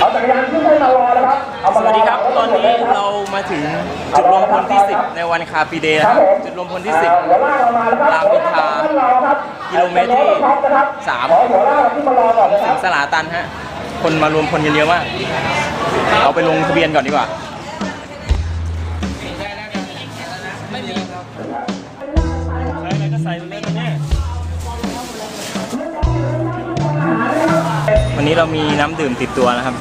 เอาจักรยานขึ้นให้มารอนะครับ เอาสมารอวัสดีครับ ตอนนี้เรามาถึงจุดรวมพลที่ 10 ในวันคาฟีเดย์นะครับ จุดรวมพลที่หัวล่างเรามาแล้วครับรามอินทราครับกิโลเมตรที่สาม ขอหัวล่างขึ้นมารอก่อนนะ10คถึรับ งสลาตันฮะ คนมารวมพลกันเยอะมากเอาไปลงทะเบียนก่อนดีกว่า นนี้เรามีน้ำดื่มติดตัวนะครับ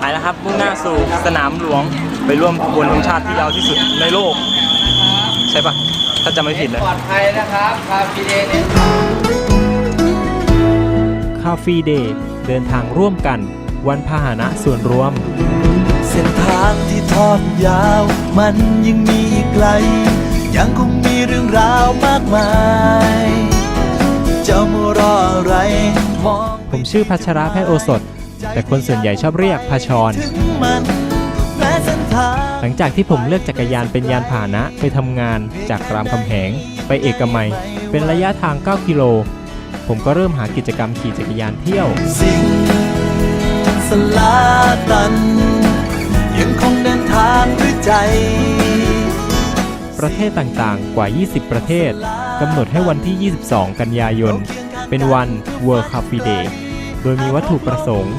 ไปแล้วครับมุ่งหน้าสู่สนามหลวงไปร่วมขบวนธงชาติที่ยาวที่สุดในโลก ใช่ปะถ้าจำไม่ผิดนะปลอดภัยนะครับคาฟีเดย์เนี่ยคาฟีเดย์เดินทางร่วมกัน วันพาหนะส่วนรวม เส้นทางที่ทอดยาว มันยังมีอีกไกล ยังคงมีเรื่องราวมากมายจะมารออะไรมองผมชื่อพัชระแพทย์โอสถ แต่คนส่วนใหญ่ชอบเรียกพาชร ถึงมันแม้เส้นทาง หลังจากที่ผมเลือกจักรยานเป็นยานพาหนะไปทำงานจากรามคำแหง ไปเอกมัย เป็นระยะทาง 9 กิโล ผมก็เริ่มหากิจกรรมขี่จักรยานเที่ยว สิ่งสลาตัน ยังคงเดินทางด้วยใจ ประเทศต่างๆ กว่า 20 ประเทศกำหนดให้วันที่ 22 กันยายน เป็นวัน World Coffee Day โดยมีวัตถุประสงค์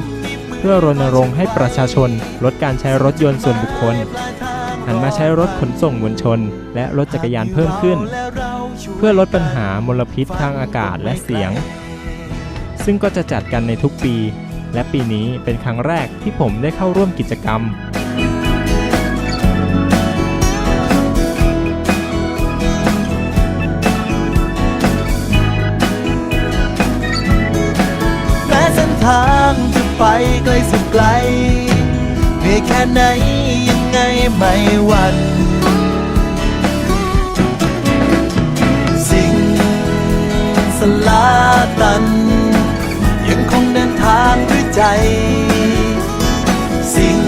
เพื่อรณรงค์ให้ประชาชนลดการใช้รถยนต์ส่วนบุคคล หันมาใช้รถขนส่งมวลชน และรถจักรยานเพิ่มขึ้น เพื่อลดปัญหามลพิษทางอากาศและเสียง ซึ่งก็จะจัดกันในทุกปี และปีนี้เป็นครั้งแรกที่ผมได้เข้าร่วมกิจกรรม ไกลสุดไกลเหนื่อยแค่ไหนยังไงไม่หวั่นสิ่งสลาตัน ยังคงเดินทางด้วยใจ สิ่ง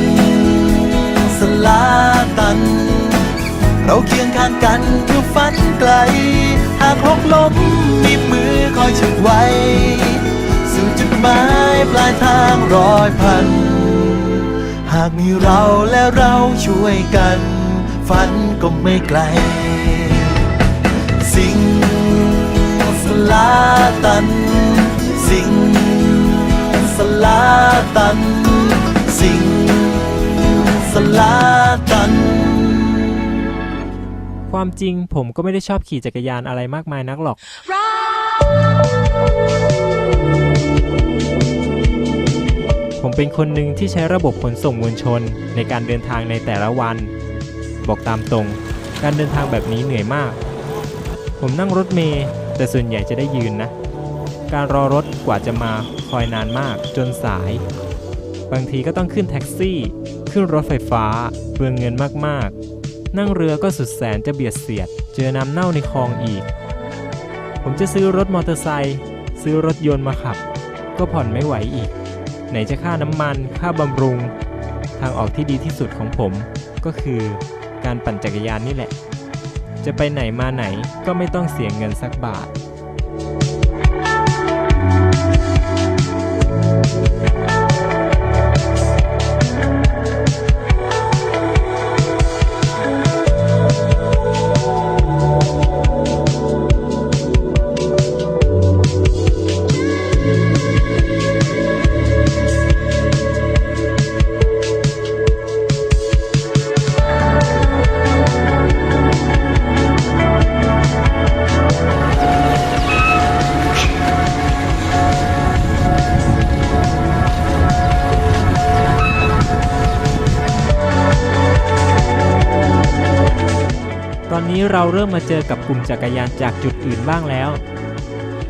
สลาตัน เราเคียงข้างกันเพื่อฝันไกล หากหกล้มมีมือคอยฉุดไว้สู่จุดหมาย ปลายทางร้อยพัน หากมีเราและเราช่วยกัน ฝันก็ไม่ไกล สิ่งสลาตัน สิ่งสลาตัน สิ่งสลาตันความจริงผมก็ไม่ได้ชอบขี่จักรยานอะไรมากมายนักหรอก ผมเป็นคนหนึ่งที่ใช้ระบบขนส่งมวลชนในการเดินทางในแต่ละวัน บอกตามตรง การเดินทางแบบนี้เหนื่อยมาก ผมนั่งรถเมล์แต่ส่วนใหญ่จะได้ยืนนะ การรอรถกว่าจะมาคอยนานมากจนสาย บางทีก็ต้องขึ้นแท็กซี่ ขึ้นรถไฟฟ้าเปลืองเงินมากๆ นั่งเรือก็สุดแสนจะเบียดเสียด เจอน้ำเน่าในคลองอีก ผมจะซื้อรถมอเตอร์ไซค์ซื้อรถยนต์มาขับ ก็ผ่อนไม่ไหวอีก ไหนจะค่าน้ำมัน ค่าบำรุง ทางออกที่ดีที่สุดของผมก็คือการปั่นจักรยานนี่แหละ จะไปไหนมาไหนก็ไม่ต้องเสียเงินสักบาท เราเริ่มมาเจอกับกลุ่มจักรยานจากจุดอื่นบ้างแล้ว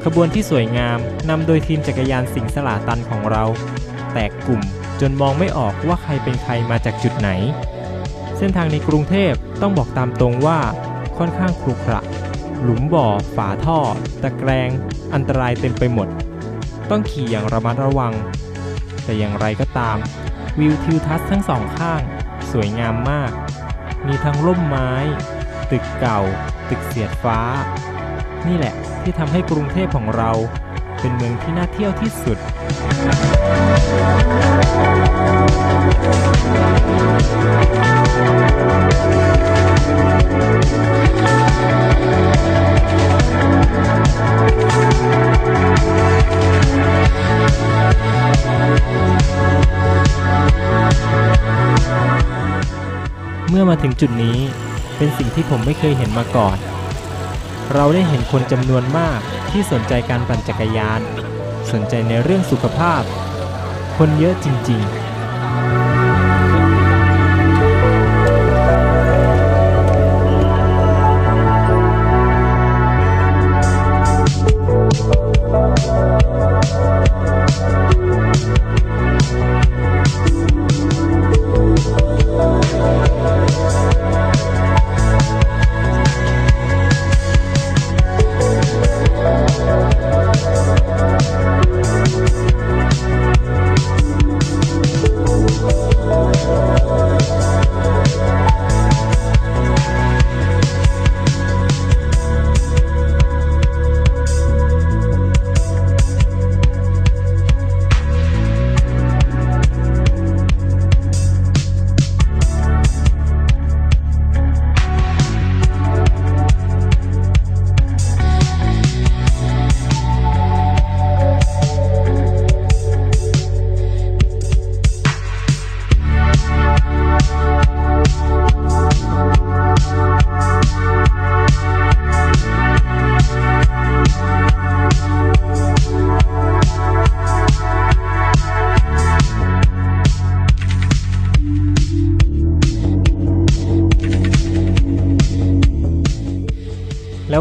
ขบวนที่สวยงามนำโดยทีมจักรยานสิงสลาตันของเรา แตกกลุ่มจนมองไม่ออกว่าใครเป็นใครมาจากจุดไหน เส้นทางในกรุงเทพต้องบอกตามตรงว่าค่อนข้างครุขระ หลุมบ่อ ฝาท่อ ตะแกรงอันตรายเต็มไปหมด ต้องขี่อย่างระมัดระวัง แต่อย่างไรก็ตาม วิวทิวทัศน์ทั้งสองข้าง สวยงามมาก มีทั้งร่มไม้ ตึกเก่า ตึกเสียดฟ้า นี่แหละที่ทำให้กรุงเทพของเรา เป็นเมืองที่น่าเที่ยวที่สุด เมื่อมาถึงจุดนี้ เป็นสิ่งที่ผมไม่เคยเห็นมาก่อน เราได้เห็นคนจำนวนมากที่สนใจการปั่นจักรยาน สนใจในเรื่องสุขภาพ คนเยอะจริง ๆ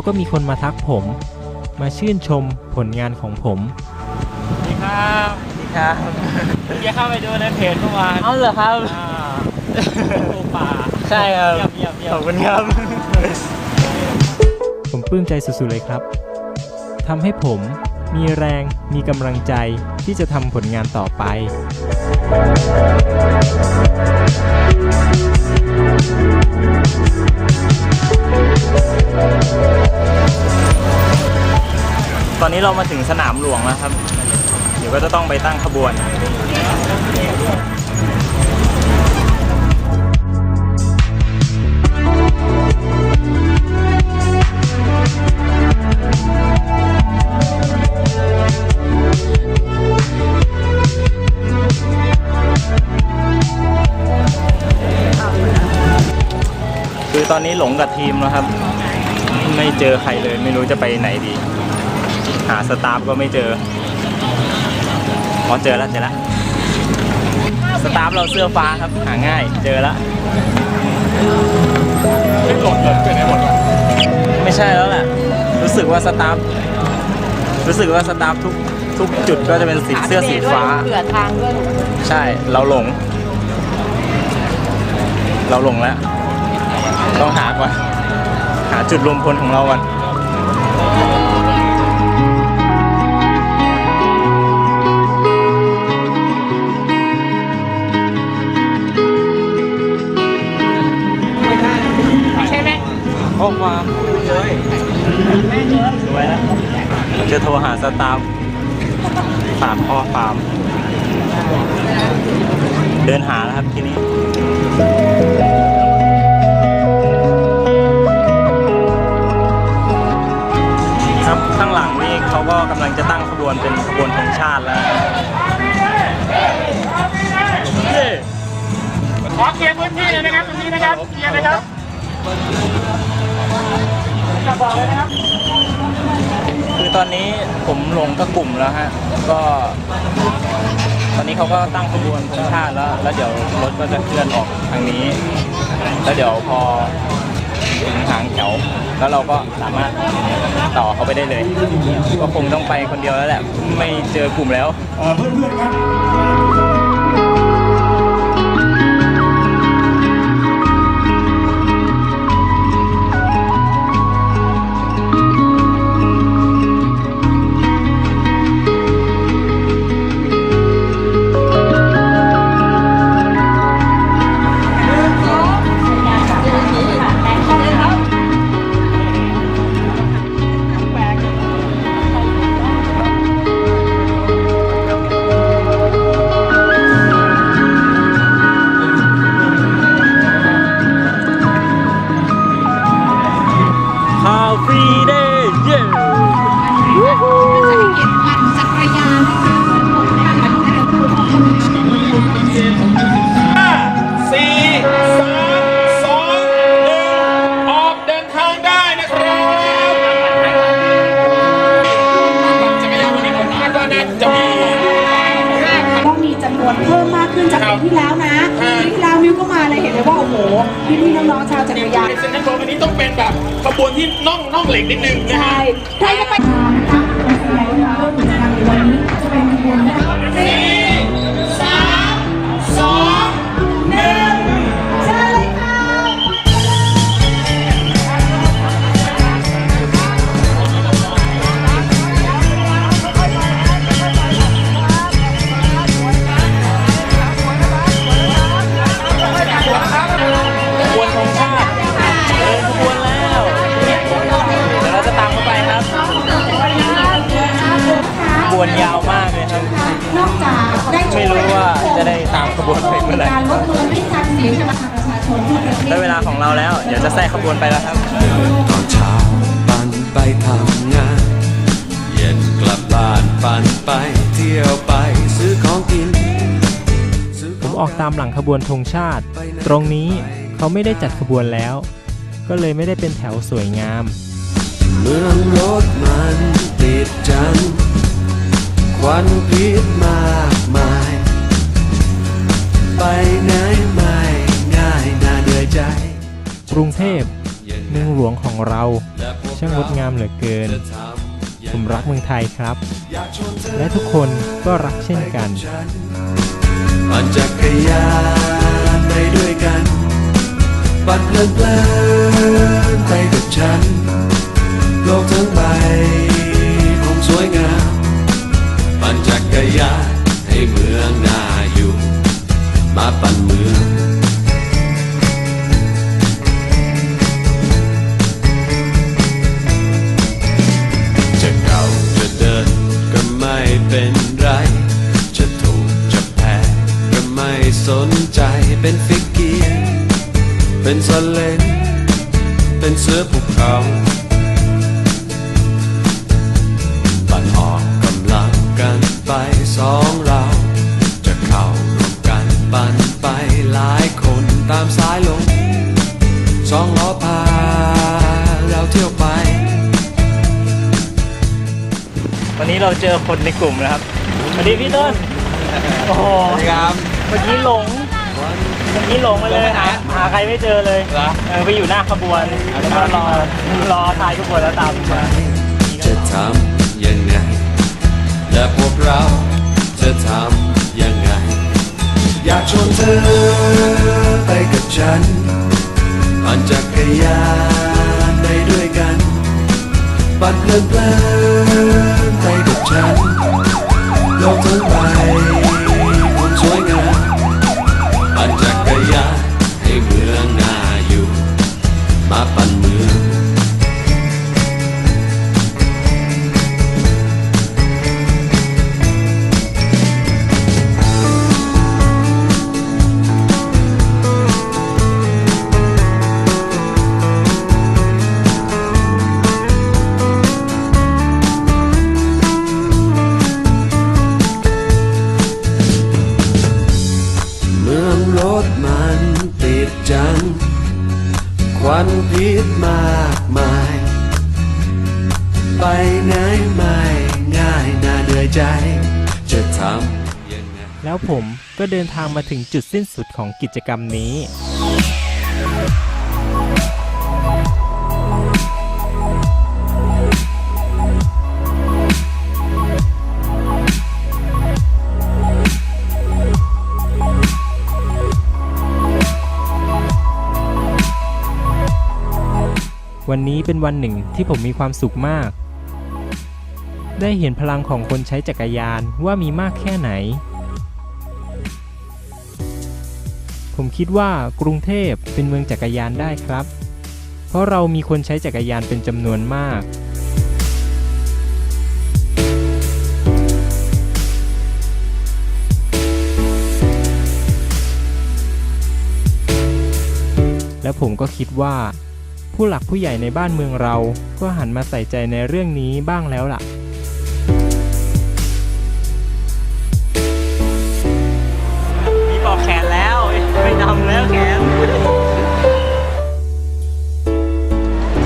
ก็มีคนมาทักผม มาชื่นชมผลงานของผมสวัสดีครับสวัสดีครับเมื่อกี้เข้าไปดูในเพจเมื่อวานเอาเหรอครับอ่าปูป่าใช่ครับเยี่ยมเยี่ยมเยี่ยมขอบคุณครับ ผมปลื้มใจสุดๆเลยครับทำให้ผมมีแรงมีกำลังใจที่จะทำผลงานต่อไป ตอนนี้เรามาถึงสนามหลวงแล้วครับ เดี๋ยวก็จะต้องไปตั้งขบวน คือตอนนี้หลงกับทีมแล้วครับ ไม่เจอใครเลย ไม่รู้จะไปไหนดี หาสตาฟก็ไม่เจออ๋อเจอแล้วเจอแล้วสตาฟเราเสื้อฟ้าครับ หาง่าย เจอแล้วไม่หลดเลยไปไหนหมดไม่ใช่แล้วแหละรู้สึกว่าสตาฟรู้สึกว่าสตาฟทุกทุกจุดก็จะเป็นสีเสื้อสีฟ้าเผื่อทางด้วยใช่เราหลง เราหลงแล้ว ต้องหาก่อน หาจุดรวมพลของเราก่อน ครับข้างหลังนี่เขาก็กำลังจะตั้งขบวนเป็นขบวนธงชาติแล้วเย้ขอเคลียร์พื้นที่เลยนะครับตรงนี้นะครับเคลียร์นะครับจะบอกเลยนะครับ คือตอนนี้ผมหลงกับกลุ่มแล้วฮะก็ ตอนนี้เขาก็ตั้งขบวนธงชาติแล้ว แล้วเดี๋ยวรถก็จะเคลื่อนออกทางนี้ แล้วเดี๋ยวพอ ถึงหางแถว แล้วเราก็สามารถต่อเขาไปได้เลย ก็คงต้องไปคนเดียวแล้วแหละ ไม่เจอกลุ่มแล้ว เพื่อนๆครับ ที่แล้วนะปีที่แล้วมิวก็มาเลยเห็นเลยว่าโอ้โหพี่พี่ๆน้องๆชาวจักรยานเซ็นทรัลโกลด์วันนี้ต้องเป็นแบบขบวนที่น่องน่องเหล็กนิดนึงนะฮะ ใช่ใครจะไปนะคะำงาน เย็นกลับบ้านปั่นไปเที่ยวไปซื้อของกินซื้ผมออกตามหลังขบวนธงชาติ ตรงนี้เขาไม่ได้จัดขบวนแล้ว ก็เลยไม่ได้เป็นแถวสวยงาม เมืองรถมันติดจันควันพิษมากมาย ไปไหนไม่ง่ายน่าเหนื่อยใจ กรุงเทพยังไงเมืองหลวงของเราและพวก ช่างงดงามเหลือเกิน ผมรักเมืองไทยครับ และทุกคนก็รักเช่นกันปั่นจักรยานไปด้วยกันปั่นเพลินเพลินไปกับฉัน โลกทั้งใบคงสวยงาม ปั่นจักรยานให้เมืองน่าอยู่ มาปั่นเมือง เป็นฟิกเกียร์เป็นสเลนเป็นเสือภูเขาปั่นออกกำลังกันไปสองเรา จะเข้ารวมกันปั่นไปหลายคนตามสายลมสองล้อพาเราเที่ยวไป วันนี้เราเจอคนในกลุ่มนะครับสวัสดีพี่ต้น โอ้โหครับ เมื่อกี้หลง เมื่อกี้หลงไปเลยหาหาใครไม่เจอเลยเหรอ เออไปอยู่หน้าขบวนแล้วก็รอรอทายขบวนแล้วตามมาจะทำยังไง และพวกเราจะทำยังไง อยากชวนเธอไปกับฉันปั่นจักรยานไปด้วยกันปั่นเพลินเพลินไปกับฉันโลกทั้งใบคงสวยงาม ปั่นจักรยานให้เมืองน่าอยู่ มาปั่นเมือง ผมก็เดินทางมาถึงจุดสิ้นสุดของกิจกรรมนี้ วันนี้เป็นวันหนึ่งที่ผมมีความสุขมาก ได้เห็นพลังของคนใช้จักรยานว่ามีมากแค่ไหน ผมคิดว่ากรุงเทพเป็นเมืองจักรยานได้ครับ เพราะเรามีคนใช้จักรยานเป็นจำนวนมากและผมก็คิดว่า ผู้หลักผู้ใหญ่ในบ้านเมืองเราก็หันมาใส่ใจในเรื่องนี้บ้างแล้วล่ะ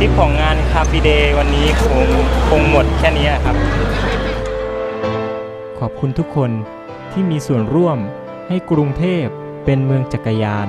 ทริปของงานคาฟิเดย์วันนี้คงคงหมดแค่นี้ครับ ขอบคุณทุกคนที่มีส่วนร่วมให้กรุงเทพเป็นเมืองจักรยาน